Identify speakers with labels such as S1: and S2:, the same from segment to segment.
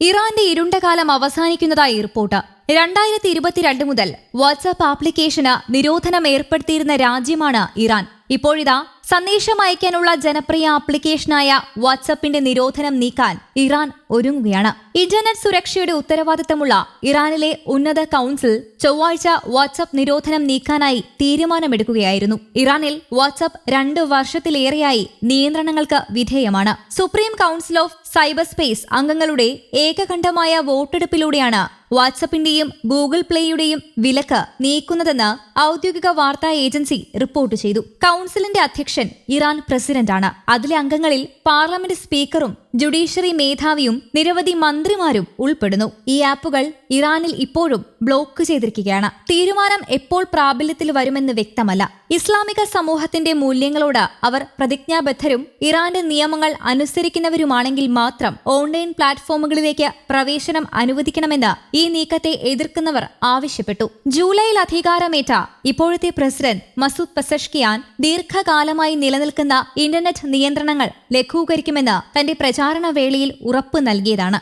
S1: ഇറാന്റെ ഇരുണ്ട കാലം അവസാനിക്കുന്നതായി റിപ്പോർട്ട്. രണ്ടായിരത്തി ഇരുപത്തിരണ്ട് മുതൽ വാട്സാപ്പ് ആപ്ലിക്കേഷന് നിരോധനം ഏർപ്പെടുത്തിയിരുന്ന രാജ്യമാണ് ഇറാൻ. ഇപ്പോഴിതാ സന്ദേശം അയക്കാനുള്ള ജനപ്രിയ ആപ്ലിക്കേഷനായ വാട്സപ്പിന്റെ നിരോധനം നീക്കാൻ ഇറാൻ ഒരുങ്ങുകയാണ്. ഇന്റർനെറ്റ് സുരക്ഷയുടെ ഉത്തരവാദിത്തമുള്ള ഇറാനിലെ ഉന്നത കൌൺസിൽ ചൊവ്വാഴ്ച വാട്സപ്പ് നിരോധനം നീക്കാനായി തീരുമാനമെടുക്കുകയായിരുന്നു. ഇറാനിൽ വാട്സപ്പ് രണ്ട് വർഷത്തിലേറെയായി നിയന്ത്രണങ്ങൾക്ക് വിധേയമാണ്. Supreme council of cyber space അംഗങ്ങളുടെ ഏകകണ്ഠമായ വോട്ടെടുപ്പിലൂടെയാണ് വാട്സപ്പിന്റെയും ഗൂഗിൾ പ്ലേയുടെയും വിലക്ക് നീക്കുന്നതെന്ന് ഔദ്യോഗിക വാർത്താ ഏജൻസി റിപ്പോർട്ട് ചെയ്തു. കൌൺസിലിന്റെ അധ്യക്ഷൻ ഇറാൻ പ്രസിഡന്റാണ്. അതിലെ അംഗങ്ങളിൽ പാർലമെന്റ് സ്പീക്കറും ജുഡീഷ്യറി മേധാവിയും നിരവധി മന്ത്രിമാരും ഉൾപ്പെടുന്നു. ഈ ആപ്പുകൾ ഇറാനിൽ ഇപ്പോഴും ബ്ലോക്ക് ചെയ്തിരിക്കുകയാണ്. തീരുമാനം എപ്പോൾ പ്രാബല്യത്തിൽ വരുമെന്ന് വ്യക്തമല്ല. ഇസ്ലാമിക സമൂഹത്തിന്റെ മൂല്യങ്ങളോട് അവർ പ്രതിജ്ഞാബദ്ധരും ഇറാന്റെ നിയമങ്ങൾ അനുസരിക്കുന്നവരുമാണെങ്കിൽ മാത്രം ഓൺലൈൻ പ്ലാറ്റ്ഫോമുകളിലേക്ക് പ്രവേശനം അനുവദിക്കണമെന്ന് ഈ നീക്കത്തെ എതിർക്കുന്നവർ ആവശ്യപ്പെട്ടു. ജൂലൈയിൽ അധികാരമേറ്റ ഇപ്പോഴത്തെ പ്രസിഡന്റ് മസൂദ് പസഷ്കിയാൻ ദീർഘകാലമായി നിലനിൽക്കുന്ന ഇന്റർനെറ്റ് നിയന്ത്രണങ്ങൾ ലഘൂകരിക്കുമെന്ന് തന്റെ പ്രചാരണ വേളയിൽ ഉറപ്പ് നൽകിയതാണ്.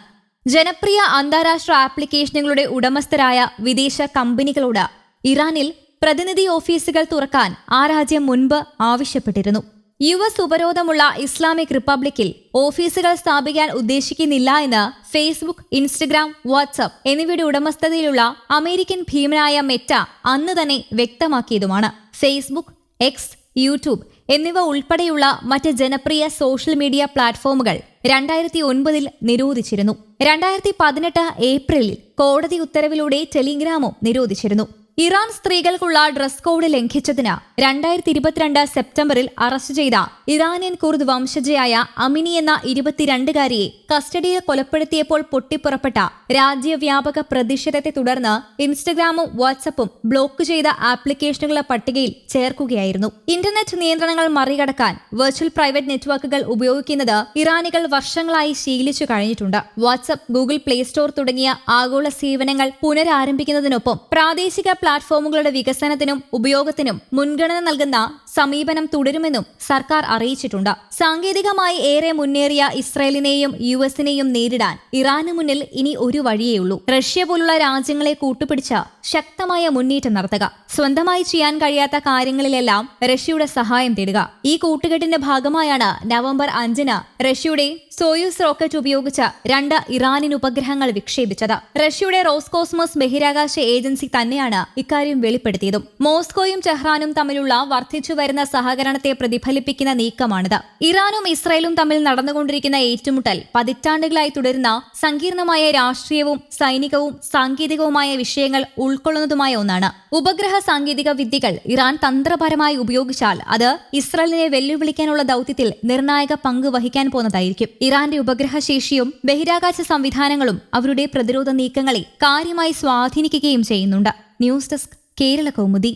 S1: ജനപ്രിയ അന്താരാഷ്ട്ര ആപ്ലിക്കേഷനുകളുടെ ഉടമസ്ഥരായ വിദേശ കമ്പനികളോട് ഇറാനിൽ പ്രതിനിധി ഓഫീസുകൾ തുറക്കാൻ ആ രാജ്യം മുൻപ് ആവശ്യപ്പെട്ടിരുന്നു. യു എസ് ഉപരോധമുള്ള ഇസ്ലാമിക് റിപ്പബ്ലിക്കിൽ ഓഫീസുകൾ സ്ഥാപിക്കാൻ ഉദ്ദേശിക്കുന്നില്ല എന്ന് ഫേസ്ബുക്ക് ഇൻസ്റ്റഗ്രാം വാട്സപ്പ് എന്നിവയുടെ ഉടമസ്ഥതയിലുള്ള അമേരിക്കൻ ഭീമനായ മെറ്റ അന്ന് തന്നെ വ്യക്തമാക്കിയതുമാണ്. ഫേസ്ബുക്ക് എക്സ് യൂട്യൂബ് എന്നിവ ഉൾപ്പെടെയുള്ള മറ്റ് ജനപ്രിയ സോഷ്യൽ മീഡിയ പ്ലാറ്റ്ഫോമുകൾ രണ്ടായിരത്തി ഒൻപതിൽ നിരോധിച്ചിരുന്നു. രണ്ടായിരത്തി പതിനെട്ട് ഏപ്രിലിൽ കോടതി ഉത്തരവിലൂടെ ടെലിഗ്രാമും നിരോധിച്ചിരുന്നു. ഇറാൻ സ്ത്രീകൾക്കുള്ള ഡ്രസ് കോഡ് ലംഘിച്ചതിന് രണ്ടായിരത്തി ഇരുപത്തിരണ്ട് സെപ്റ്റംബറിൽ അറസ്റ്റ് ചെയ്ത ഇറാനിയൻ കുർദ് വംശജയായ അമിനി എന്ന ഇരുപത്തിരണ്ടുകാരിയെ കസ്റ്റഡിയിൽ കൊലപ്പെടുത്തിയപ്പോൾ പൊട്ടിപ്പുറപ്പെട്ട രാജ്യവ്യാപക പ്രതിഷേധത്തെ തുടർന്ന് ഇൻസ്റ്റഗ്രാമും വാട്സപ്പും ബ്ലോക്ക് ചെയ്ത ആപ്ലിക്കേഷനുകളുടെ പട്ടികയിൽ ചേർക്കുകയായിരുന്നു. ഇന്റർനെറ്റ് നിയന്ത്രണങ്ങൾ മറികടക്കാൻ വെർച്വൽ പ്രൈവറ്റ് നെറ്റ്വർക്കുകൾ ഉപയോഗിക്കുന്നത് ഇറാനികൾ വർഷങ്ങളായി ശീലിച്ചു കഴിഞ്ഞിട്ടുണ്ട്. വാട്സപ്പ് ഗൂഗിൾ പ്ലേ സ്റ്റോർ തുടങ്ങിയ ആഗോള സേവനങ്ങൾ പുനരാരംഭിക്കുന്നതിനൊപ്പം പ്രാദേശിക പ്ലാറ്റ്ഫോമുകളുടെ വികസനത്തിനും ഉപയോഗത്തിനും മുൻഗണന നൽകുന്ന സമീപനം തുടരുമെന്നും സർക്കാർ അറിയിച്ചിട്ടുണ്ട്. സാങ്കേതികമായി ഏറെ മുന്നേറിയ ഇസ്രയേലിനെയും യു എസിനെയും നേരിടാൻ ഇറാന് മുന്നിൽ ഇനി ഒരു വഴിയേയുള്ളൂ. റഷ്യ പോലുള്ള രാജ്യങ്ങളെ കൂട്ടുപിടിച്ച ശക്തമായ മുന്നേറ്റം നടത്തുക. സ്വന്തമായി ചെയ്യാൻ കഴിയാത്ത കാര്യങ്ങളിലെല്ലാം റഷ്യയുടെ സഹായം തേടുക. ഈ കൂട്ടുകെട്ടിന്റെ ഭാഗമായാണ് നവംബർ അഞ്ചിന് റഷ്യയുടെ സോയൂസ് റോക്കറ്റ് ഉപയോഗിച്ച് രണ്ട് ഇറാനിൻ ഉപഗ്രഹങ്ങൾ വിക്ഷേപിച്ചത്. റഷ്യയുടെ റോസ്കോസ്മോസ് ബഹിരാകാശ ഏജൻസി തന്നെയാണ് ഇക്കാര്യം വെളിപ്പെടുത്തിയതും. മോസ്കോയും ടെഹ്റാനും തമ്മിലുള്ള വർദ്ധിച്ചു വരുന്ന സഹകരണത്തെ പ്രതിഫലിപ്പിക്കുന്ന നീക്കമാണിത്. ഇറാനും ഇസ്രായേലും തമ്മിൽ നടന്നുകൊണ്ടിരിക്കുന്ന ഏറ്റുമുട്ടൽ പതിറ്റാണ്ടുകളായി തുടരുന്ന സങ്കീർണമായ രാഷ്ട്രീയവും സൈനികവും സാങ്കേതികവുമായ വിഷയങ്ങൾ ഉൾക്കൊള്ളുന്നതുമായ ഒന്നാണ്. ഉപഗ്രഹ സാങ്കേതിക വിദ്യകൾ ഇറാൻ തന്ത്രപരമായി ഉപയോഗിച്ചാൽ അത് ഇസ്രായേലിനെ വെല്ലുവിളിക്കാനുള്ള ദൌത്യത്തിൽ നിർണായക പങ്ക് വഹിക്കാൻ പോകുന്നതായിരിക്കും. ഇറാന്റെ ഉപഗ്രഹ ശേഷിയും ബഹിരാകാശ സംവിധാനങ്ങളും അവരുടെ പ്രതിരോധ നീക്കങ്ങളെ കാര്യമായി സ്വാധീനിക്കുകയും ചെയ്യുന്നുണ്ട്. News desk Kerala Kaumudi.